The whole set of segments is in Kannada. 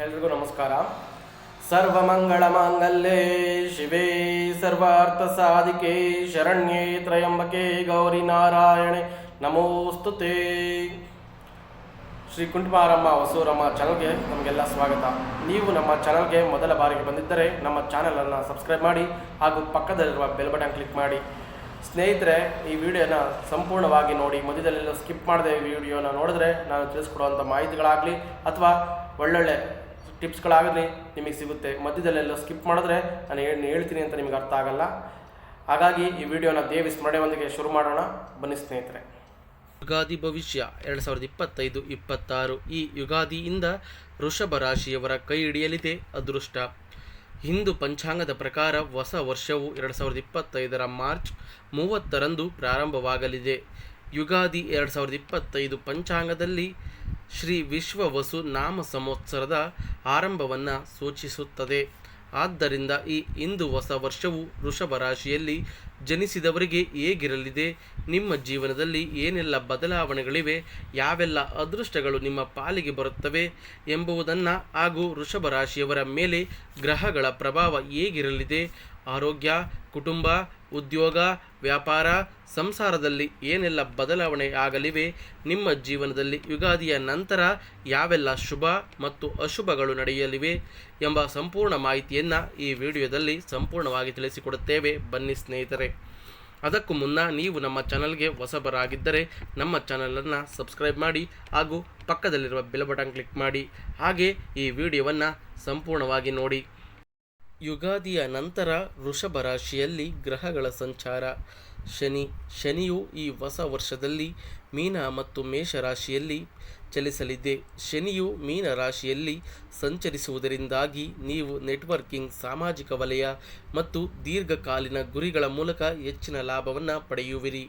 ಎಲ್ರಿಗೂ ನಮಸ್ಕಾರ. ಸರ್ವಮಂಗಳ ಮಾಂಗಲ್ಯೆ, ಶಿವೇ ಸರ್ವಾರ್ಥ ಸಾಧಿಕೆ, ಶರಣ್ಯೇ ತ್ರಯಂಬಕೆ, ಗೌರಿ ನಾರಾಯಣೆ ನಮೋಸ್ತುತೆ ಶ್ರೀ ಕುಂಟುಮಾರಮ್ಮ ಹೊಸೂರಮ್ಮ ಚಾನಲ್ಗೆ ನಮಗೆಲ್ಲ ಸ್ವಾಗತ. ನೀವು ನಮ್ಮ ಚಾನಲ್ಗೆ ಮೊದಲ ಬಾರಿಗೆ ಬಂದಿದ್ದರೆ ನಮ್ಮ ಚಾನಲನ್ನು ಸಬ್ಸ್ಕ್ರೈಬ್ ಮಾಡಿ ಹಾಗೂ ಪಕ್ಕದಲ್ಲಿರುವ ಬೆಲ್ ಬಟನ್ ಕ್ಲಿಕ್ ಮಾಡಿ. ಸ್ನೇಹಿತರೆ, ಈ ವಿಡಿಯೋನ ಸಂಪೂರ್ಣವಾಗಿ ನೋಡಿ. ಮಧ್ಯದಲ್ಲೆಲ್ಲ ಸ್ಕಿಪ್ ಮಾಡದೆ ಈ ವಿಡಿಯೋನ ನೋಡಿದ್ರೆ ನಾನು ತಿಳಿಸ್ಕೊಡುವಂಥ ಮಾಹಿತಿಗಳಾಗಲಿ ಅಥವಾ ಒಳ್ಳೊಳ್ಳೆ ಟಿಪ್ಸ್ಗಳಾಗಲಿ ನಿಮಗೆ ಸಿಗುತ್ತೆ. ಮಧ್ಯದಲ್ಲೆಲ್ಲ ಸ್ಕಿಪ್ ಮಾಡಿದ್ರೆ ನಾನು ಏನು ಹೇಳ್ತೀನಿ ಅಂತ ನಿಮಗೆ ಅರ್ಥ ಆಗಲ್ಲ. ಹಾಗಾಗಿ ಈ ವಿಡಿಯೋನ ದೇವಿ ಸ್ಮರಣೆಯೊಂದಿಗೆ ಶುರು ಮಾಡೋಣ. ಬನ್ನಿ ಸ್ನೇಹಿತರೆ. ಯುಗಾದಿ ಭವಿಷ್ಯ ಎರಡು ಸಾವಿರದ ಇಪ್ಪತ್ತೈದು, ಇಪ್ಪತ್ತಾರು ಈ ಯುಗಾದಿಯಿಂದ ವೃಷಭ ರಾಶಿಯವರ ಕೈ ಹಿಡಿಯಲಿದೆ. ಅದೃಷ್ಟ ಹಿಂದೂ ಪಂಚಾಂಗದ ಪ್ರಕಾರ ಹೊಸ ವರ್ಷವು ಎರಡು ಸಾವಿರದ ಇಪ್ಪತ್ತೈದರ ಮಾರ್ಚ್ ಮೂವತ್ತರಂದು ಪ್ರಾರಂಭವಾಗಲಿದೆ. ಯುಗಾದಿ ಎರಡು ಸಾವಿರದ ಇಪ್ಪತ್ತೈದು ಪಂಚಾಂಗದಲ್ಲಿ ಶ್ರೀ ವಿಶ್ವವಸು ನಾಮ ಸಂವತ್ಸರದ ಆರಂಭವನ್ನು ಸೂಚಿಸುತ್ತದೆ. ಆದ್ದರಿಂದ ಈ ಹಿಂದೂ ಹೊಸ ವರ್ಷವು ವೃಷಭ ರಾಶಿಯಲ್ಲಿ ಜನಿಸಿದವರಿಗೆ ಹೇಗಿರಲಿದೆ? ನಿಮ್ಮ ಜೀವನದಲ್ಲಿ ಏನೆಲ್ಲ ಬದಲಾವಣೆಗಳಿವೆ? ಯಾವೆಲ್ಲ ಅದೃಷ್ಟಗಳು ನಿಮ್ಮ ಪಾಲಿಗೆ ಬರುತ್ತವೆ ಎಂಬುದನ್ನು ಹಾಗೂ ವೃಷಭ ರಾಶಿಯವರ ಮೇಲೆ ಗ್ರಹಗಳ ಪ್ರಭಾವ ಹೇಗಿರಲಿದೆ? ಆರೋಗ್ಯ, ಕುಟುಂಬ, ಉದ್ಯೋಗ, ವ್ಯಾಪಾರ, ಸಂಸಾರದಲ್ಲಿ ಏನೆಲ್ಲ ಬದಲಾವಣೆ ಆಗಲಿವೆ ನಿಮ್ಮ ಜೀವನದಲ್ಲಿ ಯುಗಾದಿಯ ನಂತರ ಯಾವೆಲ್ಲ ಶುಭ ಮತ್ತು ಅಶುಭಗಳು ನಡೆಯಲಿವೆ ಎಂಬ ಸಂಪೂರ್ಣ ಮಾಹಿತಿಯನ್ನು ಈ ವಿಡಿಯೋದಲ್ಲಿ ಸಂಪೂರ್ಣವಾಗಿ ತಿಳಿಸಿಕೊಡುತ್ತೇವೆ. ಬನ್ನಿ ಸ್ನೇಹಿತರೆ. ಅದಕ್ಕೂ ಮುನ್ನ ನೀವು ನಮ್ಮ ಚಾನಲ್ಗೆ ಹೊಸಬರಾಗಿದ್ದರೆ ನಮ್ಮ ಚಾನಲನ್ನು ಸಬ್ಸ್ಕ್ರೈಬ್ ಮಾಡಿ ಹಾಗೂ ಪಕ್ಕದಲ್ಲಿರುವ ಬೆಲ್ ಬಟನ್ ಕ್ಲಿಕ್ ಮಾಡಿ. ಹಾಗೆ ಈ ವಿಡಿಯೋವನ್ನು ಸಂಪೂರ್ಣವಾಗಿ ನೋಡಿ. ಯುಗಾದಿಯ ನಂತರ ವೃಷಭ ರಾಶಿಯಲ್ಲಿ ಗ್ರಹಗಳ ಸಂಚಾರ. ಶನಿ, ಶನಿಯು ಈ ಹೊಸ ವರ್ಷದಲ್ಲಿ ಮೀನ ಮತ್ತು ಮೇಷ ರಾಶಿಯಲ್ಲಿ ಚಲಿಸಲಿದೆ. ಶನಿಯು ಮೀನ ರಾಶಿಯಲ್ಲಿ ಸಂಚರಿಸುವುದರಿಂದಾಗಿ ನೀವು ನೆಟ್ವರ್ಕಿಂಗ್, ಸಾಮಾಜಿಕ ವಲಯ ಮತ್ತು ದೀರ್ಘಕಾಲೀನ ಗುರಿಗಳ ಮೂಲಕ ಹೆಚ್ಚಿನ ಲಾಭವನ್ನು ಪಡೆಯುವಿರಿ.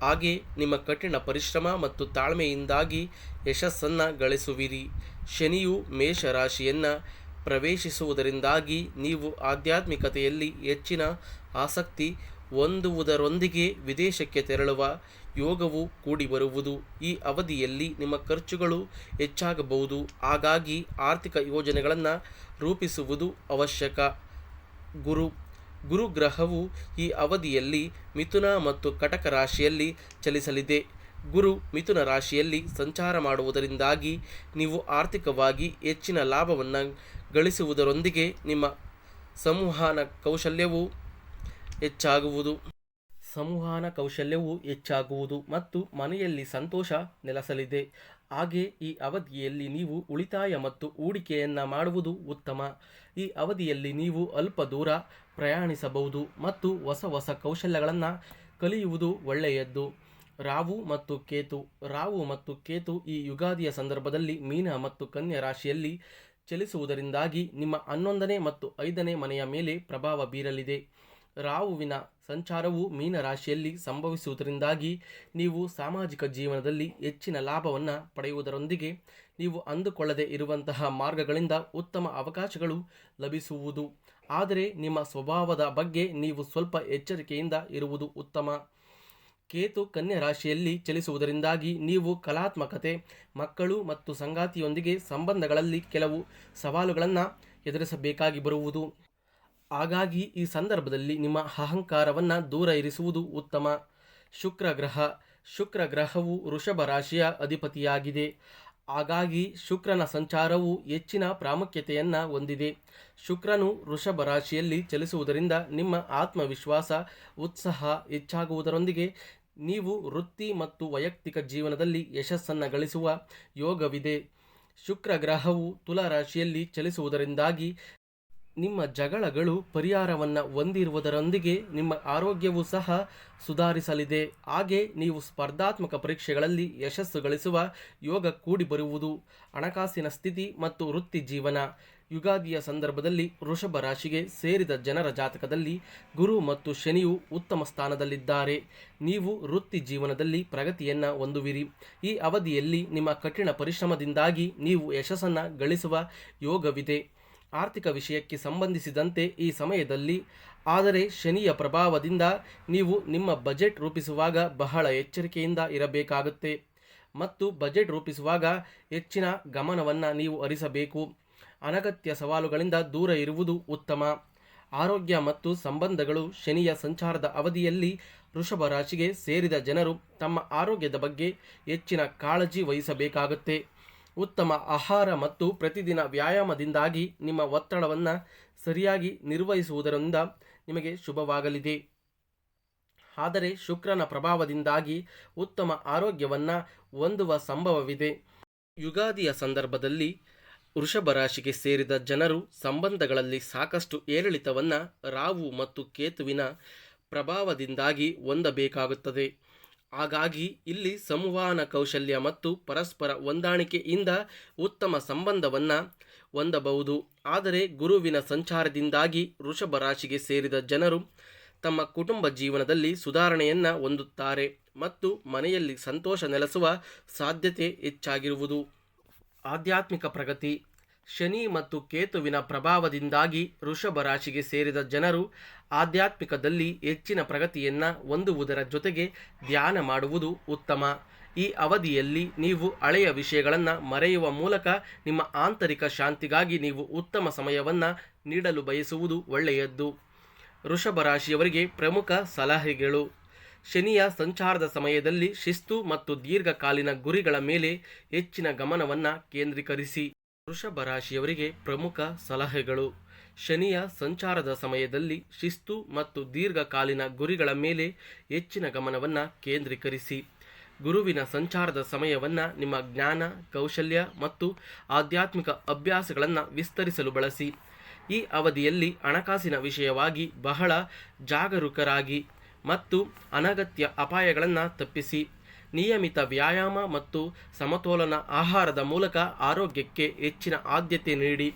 ಹಾಗೆ ನಿಮ್ಮ ಕಠಿಣ ಪರಿಶ್ರಮ ಮತ್ತು ತಾಳ್ಮೆಯಿಂದಾಗಿ ಯಶಸ್ಸನ್ನು ಗಳಿಸುವಿರಿ. ಶನಿಯು ಮೇಷ ರಾಶಿಯನ್ನು ಪ್ರವೇಶಿಸುವುದರಿಂದಾಗಿ ನೀವು ಆಧ್ಯಾತ್ಮಿಕತೆಯಲ್ಲಿ ಹೆಚ್ಚಿನ ಆಸಕ್ತಿ ಹೊಂದುವುದರೊಂದಿಗೆ ವಿದೇಶಕ್ಕೆ ತೆರಳುವ ಯೋಗವು ಕೂಡಿ ಬರುವುದು ಈ ಅವಧಿಯಲ್ಲಿ ನಿಮ್ಮ ಖರ್ಚುಗಳು ಹೆಚ್ಚಾಗಬಹುದು. ಹಾಗಾಗಿ ಆರ್ಥಿಕ ಯೋಜನೆಗಳನ್ನು ರೂಪಿಸುವುದು ಅವಶ್ಯಕ. ಗುರು, ಗುರುಗ್ರಹವು ಈ ಅವಧಿಯಲ್ಲಿ ಮಿಥುನ ಮತ್ತು ಕಟಕ ರಾಶಿಯಲ್ಲಿ ಚಲಿಸಲಿದೆ. ಗುರು ಮಿಥುನ ರಾಶಿಯಲ್ಲಿ ಸಂಚಾರ ಮಾಡುವುದರಿಂದಾಗಿ ನೀವು ಆರ್ಥಿಕವಾಗಿ ಹೆಚ್ಚಿನ ಲಾಭವನ್ನು ಗಳಿಸುವುದರೊಂದಿಗೆ ನಿಮ್ಮ ಸಂವಹನ ಕೌಶಲ್ಯವು ಹೆಚ್ಚಾಗುವುದು. ಸಂವಹನ ಕೌಶಲ್ಯವು ಹೆಚ್ಚಾಗುವುದು ಮತ್ತು ಮನೆಯಲ್ಲಿ ಸಂತೋಷ ನೆಲೆಸಲಿದೆ. ಹಾಗೆ ಈ ಅವಧಿಯಲ್ಲಿ ನೀವು ಉಳಿತಾಯ ಮತ್ತು ಹೂಡಿಕೆಯನ್ನು ಮಾಡುವುದು ಉತ್ತಮ. ಈ ಅವಧಿಯಲ್ಲಿ ನೀವು ಅಲ್ಪ ದೂರ ಪ್ರಯಾಣಿಸಬಹುದು ಮತ್ತು ಹೊಸ ಹೊಸ ಕೌಶಲ್ಯಗಳನ್ನು ಕಲಿಯುವುದು ಒಳ್ಳೆಯದ್ದು. ರಾವು ಮತ್ತು ಕೇತು. ರಾವು ಮತ್ತು ಕೇತು ಈ ಯುಗಾದಿಯ ಸಂದರ್ಭದಲ್ಲಿ ಮೀನ ಮತ್ತು ಕನ್ಯಾ ರಾಶಿಯಲ್ಲಿ ಚಲಿಸುವುದರಿಂದಾಗಿ ನಿಮ್ಮ ಹನ್ನೊಂದನೇ ಮತ್ತು ಐದನೇ ಮನೆಯ ಮೇಲೆ ಪ್ರಭಾವ ಬೀರಲಿದೆ. ರಾಹುವಿನ ಸಂಚಾರವು ಮೀನ ರಾಶಿಯಲ್ಲಿ ಸಂಭವಿಸುವುದರಿಂದಾಗಿ ನೀವು ಸಾಮಾಜಿಕ ಜೀವನದಲ್ಲಿ ಹೆಚ್ಚಿನ ಲಾಭವನ್ನು ಪಡೆಯುವುದರೊಂದಿಗೆ ನೀವು ಅಂದುಕೊಳ್ಳದೆ ಇರುವಂತಹ ಮಾರ್ಗಗಳಿಂದ ಉತ್ತಮ ಅವಕಾಶಗಳು ಲಭಿಸುವುದು. ಆದರೆ ನಿಮ್ಮ ಸ್ವಭಾವದ ಬಗ್ಗೆ ನೀವು ಸ್ವಲ್ಪ ಎಚ್ಚರಿಕೆಯಿಂದ ಇರುವುದು ಉತ್ತಮ. ಕೇತು ಕನ್ಯಾ ರಾಶಿಯಲ್ಲಿ ಚಲಿಸುವುದರಿಂದಾಗಿ ನೀವು ಕಲಾತ್ಮಕತೆ, ಮಕ್ಕಳು ಮತ್ತು ಸಂಗಾತಿಯೊಂದಿಗೆ ಸಂಬಂಧಗಳಲ್ಲಿ ಕೆಲವು ಸವಾಲುಗಳನ್ನು ಎದುರಿಸಬೇಕಾಗಿ ಬರುವುದು. ಹಾಗಾಗಿ ಈ ಸಂದರ್ಭದಲ್ಲಿ ನಿಮ್ಮ ಅಹಂಕಾರವನ್ನು ದೂರ ಇರಿಸುವುದು ಉತ್ತಮ. ಶುಕ್ರ ಗ್ರಹ ಶುಕ್ರ ಗ್ರಹವು ವೃಷಭ ರಾಶಿಯ ಅಧಿಪತಿಯಾಗಿದೆ. ಹಾಗಾಗಿ ಶುಕ್ರನ ಸಂಚಾರವು ಹೆಚ್ಚಿನ ಪ್ರಾಮುಖ್ಯತೆಯನ್ನು ಹೊಂದಿದೆ. ಶುಕ್ರನು ವೃಷಭ ರಾಶಿಯಲ್ಲಿ ಚಲಿಸುವುದರಿಂದ ನಿಮ್ಮ ಆತ್ಮವಿಶ್ವಾಸ, ಉತ್ಸಾಹ ಹೆಚ್ಚಾಗುವುದರೊಂದಿಗೆ ನೀವು ವೃತ್ತಿ ಮತ್ತು ವೈಯಕ್ತಿಕ ಜೀವನದಲ್ಲಿ ಯಶಸ್ಸನ್ನು ಗಳಿಸುವ ಯೋಗವಿದೆ. ಶುಕ್ರ ಗ್ರಹವು ತುಲಾ ರಾಶಿಯಲ್ಲಿ ಚಲಿಸುವುದರಿಂದಾಗಿ ನಿಮ್ಮ ಜಗಳಗಳು ಪರಿಹಾರವನ್ನು ಹೊಂದಿರುವುದರೊಂದಿಗೆ ನಿಮ್ಮ ಆರೋಗ್ಯವೂ ಸಹ ಸುಧಾರಿಸಲಿದೆ. ಹಾಗೆ ನೀವು ಸ್ಪರ್ಧಾತ್ಮಕ ಪರೀಕ್ಷೆಗಳಲ್ಲಿ ಯಶಸ್ಸು ಗಳಿಸುವ ಯೋಗ ಕೂಡಿ ಬರುವುದು, ಹಣಕಾಸಿನ ಸ್ಥಿತಿ ಮತ್ತು ವೃತ್ತಿ ಜೀವನ. ಯುಗಾದಿಯ ಸಂದರ್ಭದಲ್ಲಿ ವೃಷಭ ರಾಶಿಗೆ ಸೇರಿದ ಜನರ ಜಾತಕದಲ್ಲಿ ಗುರು ಮತ್ತು ಶನಿಯು ಉತ್ತಮ ಸ್ಥಾನದಲ್ಲಿದ್ದಾರೆ. ನೀವು ವೃತ್ತಿ ಜೀವನದಲ್ಲಿ ಪ್ರಗತಿಯನ್ನು ಹೊಂದುವಿರಿ. ಈ ಅವಧಿಯಲ್ಲಿ ನಿಮ್ಮ ಕಠಿಣ ಪರಿಶ್ರಮದಿಂದಾಗಿ ನೀವು ಯಶಸ್ಸನ್ನು ಗಳಿಸುವ ಯೋಗವಿದೆ. ಆರ್ಥಿಕ ವಿಷಯಕ್ಕೆ ಸಂಬಂಧಿಸಿದಂತೆ ಈ ಸಮಯದಲ್ಲಿ. ಆದರೆ ಶನಿಯ ಪ್ರಭಾವದಿಂದ ನೀವು ನಿಮ್ಮ ಬಜೆಟ್ ರೂಪಿಸುವಾಗ ಬಹಳ ಎಚ್ಚರಿಕೆಯಿಂದ ಇರಬೇಕಾಗುತ್ತೆ. ಮತ್ತು ಬಜೆಟ್ ರೂಪಿಸುವಾಗ ಹೆಚ್ಚಿನ ಗಮನವನ್ನು ನೀವು ಹರಿಸಬೇಕು. ಅನಗತ್ಯ ಸವಾಲುಗಳಿಂದ ದೂರ ಇರುವುದು ಉತ್ತಮ. ಆರೋಗ್ಯ ಮತ್ತು ಸಂಬಂಧಗಳು ಶನಿಯ ಸಂಚಾರದ ಅವಧಿಯಲ್ಲಿ ವೃಷಭ ರಾಶಿಗೆ ಸೇರಿದ ಜನರು ತಮ್ಮ ಆರೋಗ್ಯದ ಬಗ್ಗೆ ಹೆಚ್ಚಿನ ಕಾಳಜಿ ವಹಿಸಬೇಕಾಗುತ್ತೆ. ಉತ್ತಮ ಆಹಾರ ಮತ್ತು ಪ್ರತಿದಿನ ವ್ಯಾಯಾಮದಿಂದಾಗಿ ನಿಮ್ಮ ಒತ್ತಡವನ್ನು ಸರಿಯಾಗಿ ನಿರ್ವಹಿಸುವುದರಿಂದ ನಿಮಗೆ ಶುಭವಾಗಲಿದೆ. ಆದರೆ ಶುಕ್ರನ ಪ್ರಭಾವದಿಂದಾಗಿ ಉತ್ತಮ ಆರೋಗ್ಯವನ್ನು ಹೊಂದುವ ಸಂಭವವಿದೆ. ಯುಗಾದಿಯ ಸಂದರ್ಭದಲ್ಲಿ ವೃಷಭ ರಾಶಿಗೆ ಸೇರಿದ ಜನರು ಸಂಬಂಧಗಳಲ್ಲಿ ಸಾಕಷ್ಟು ಏರಿಳಿತವನ್ನು ರಾವು ಮತ್ತು ಕೇತುವಿನ ಪ್ರಭಾವದಿಂದಾಗಿ ಹೊಂದಬೇಕಾಗುತ್ತದೆ. ಹಾಗಾಗಿ ಇಲ್ಲಿ ಸಂವಹನ ಕೌಶಲ್ಯ ಮತ್ತು ಪರಸ್ಪರ ಹೊಂದಾಣಿಕೆಯಿಂದ ಉತ್ತಮ ಸಂಬಂಧವನ್ನು ಹೊಂದಬಹುದು. ಆದರೆ ಗುರುವಿನ ಸಂಚಾರದಿಂದಾಗಿ ವೃಷಭ ರಾಶಿಗೆ ಸೇರಿದ ಜನರು ತಮ್ಮ ಕುಟುಂಬ ಜೀವನದಲ್ಲಿ ಸುಧಾರಣೆಯನ್ನು ಹೊಂದುತ್ತಾರೆ ಮತ್ತು ಮನೆಯಲ್ಲಿ ಸಂತೋಷ ನೆಲೆಸುವ ಸಾಧ್ಯತೆ ಹೆಚ್ಚಾಗಿರುವುದು. ಆಧ್ಯಾತ್ಮಿಕ ಪ್ರಗತಿ ಶನಿ ಮತ್ತು ಕೇತುವಿನ ಪ್ರಭಾವದಿಂದಾಗಿ ವೃಷಭ ರಾಶಿಗೆ ಸೇರಿದ ಜನರು ಆಧ್ಯಾತ್ಮಿಕದಲ್ಲಿ ಹೆಚ್ಚಿನ ಪ್ರಗತಿಯನ್ನು ಹೊಂದುವುದರ ಜೊತೆಗೆ ಧ್ಯಾನ ಮಾಡುವುದು ಉತ್ತಮ. ಈ ಅವಧಿಯಲ್ಲಿ ನೀವು ಹಳೆಯ ವಿಷಯಗಳನ್ನು ಮರೆಯುವ ಮೂಲಕ ನಿಮ್ಮ ಆಂತರಿಕ ಶಾಂತಿಗಾಗಿ ನೀವು ಉತ್ತಮ ಸಮಯವನ್ನು ನೀಡಲು ಬಯಸುವುದು ಒಳ್ಳೆಯದ್ದು. ವೃಷಭ ರಾಶಿಯವರಿಗೆ ಪ್ರಮುಖ ಸಲಹೆಗಳು. ಶನಿಯ ಸಂಚಾರದ ಸಮಯದಲ್ಲಿ ಶಿಸ್ತು ಮತ್ತು ದೀರ್ಘಕಾಲೀನ ಗುರಿಗಳ ಮೇಲೆ ಹೆಚ್ಚಿನ ಗಮನವನ್ನು ಕೇಂದ್ರೀಕರಿಸಿ. ವೃಷಭ ರಾಶಿಯವರಿಗೆ ಪ್ರಮುಖ ಸಲಹೆಗಳು. ಶನಿಯ ಸಂಚಾರದ ಸಮಯದಲ್ಲಿ ಶಿಸ್ತು ಮತ್ತು ದೀರ್ಘಕಾಲೀನ ಗುರಿಗಳ ಮೇಲೆ ಹೆಚ್ಚಿನ ಗಮನವನ್ನು ಕೇಂದ್ರೀಕರಿಸಿ. ಗುರುವಿನ ಸಂಚಾರದ ಸಮಯವನ್ನು ನಿಮ್ಮ ಜ್ಞಾನ, ಕೌಶಲ್ಯ ಮತ್ತು ಆಧ್ಯಾತ್ಮಿಕ ಅಭ್ಯಾಸಗಳನ್ನು ವಿಸ್ತರಿಸಲು ಬಳಸಿ. ಈ ಅವಧಿಯಲ್ಲಿ ಹಣಕಾಸಿನ ವಿಷಯವಾಗಿ ಬಹಳ ಜಾಗರೂಕರಾಗಿ ಮತ್ತು ಅನಗತ್ಯ ಅಪಾಯಗಳನ್ನು ತಪ್ಪಿಸಿ. ನಿಯಮಿತ ವ್ಯಾಯಾಮ ಮತ್ತು ಸಮತೋಲನ ಆಹಾರದ ಮೂಲಕ ಆರೋಗ್ಯಕ್ಕೆ ಹೆಚ್ಚಿನ ಆದ್ಯತೆ ನೀಡಿ.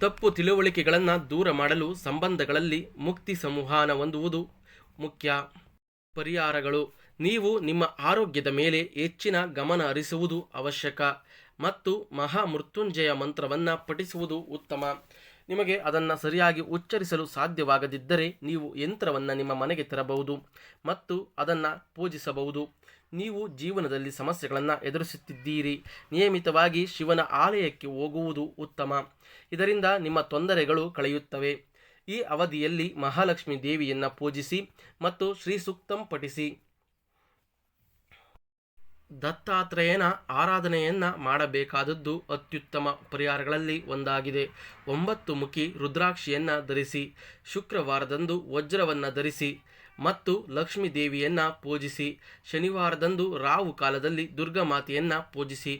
ತಪ್ಪು ತಿಳುವಳಿಕೆಗಳನ್ನು ದೂರ ಮಾಡಲು ಸಂಬಂಧಗಳಲ್ಲಿ ಮುಕ್ತಿ ಸಂವಹನ ಹೊಂದುವುದು ಮುಖ್ಯ. ಪರಿಹಾರಗಳು. ನೀವು ನಿಮ್ಮ ಆರೋಗ್ಯದ ಮೇಲೆ ಹೆಚ್ಚಿನ ಗಮನ ಹರಿಸುವುದು ಅವಶ್ಯಕ ಮತ್ತು ಮಹಾಮೃತ್ಯುಂಜಯ ಮಂತ್ರವನ್ನು ಪಠಿಸುವುದು ಉತ್ತಮ. ನಿಮಗೆ ಅದನ್ನು ಸರಿಯಾಗಿ ಉಚ್ಚರಿಸಲು ಸಾಧ್ಯವಾಗದಿದ್ದರೆ ನೀವು ಯಂತ್ರವನ್ನು ನಿಮ್ಮ ಮನೆಗೆ ತರಬಹುದು ಮತ್ತು ಅದನ್ನು ಪೂಜಿಸಬಹುದು. ನೀವು ಜೀವನದಲ್ಲಿ ಸಮಸ್ಯೆಗಳನ್ನು ಎದುರಿಸುತ್ತಿದ್ದೀರಿ. ನಿಯಮಿತವಾಗಿ ಶಿವನ ಆಲಯಕ್ಕೆ ಹೋಗುವುದು ಉತ್ತಮ. ಇದರಿಂದ ನಿಮ್ಮ ತೊಂದರೆಗಳು ಕಳೆಯುತ್ತವೆ. ಈ ಅವಧಿಯಲ್ಲಿ ಮಹಾಲಕ್ಷ್ಮಿ ದೇವಿಯನ್ನು ಪೂಜಿಸಿ ಮತ್ತು ಶ್ರೀ ಸೂಕ್ತಂ ಪಠಿಸಿ. ದತ್ತಾತ್ರೇಯನ ಆರಾಧನೆಯನ್ನ ಮಾಡಬೇಕಾದದ್ದು ಅತ್ಯುತ್ತಮ ಪರಿಹಾರಗಳಲ್ಲಿ ಒಂದಾಗಿದೆ. ಒಂಬತ್ತು ಮುಖಿ ರುದ್ರಾಕ್ಷಿಯನ್ನು ಧರಿಸಿ, ಶುಕ್ರವಾರದಂದು ವಜ್ರವನ್ನು ಧರಿಸಿ ಮತ್ತು ಲಕ್ಷ್ಮೀ ದೇವಿಯನ್ನು ಪೂಜಿಸಿ, ಶನಿವಾರದಂದು ರಾವು ಕಾಲದಲ್ಲಿ ದುರ್ಗಾಮಾತೆಯನ್ನು ಪೂಜಿಸಿ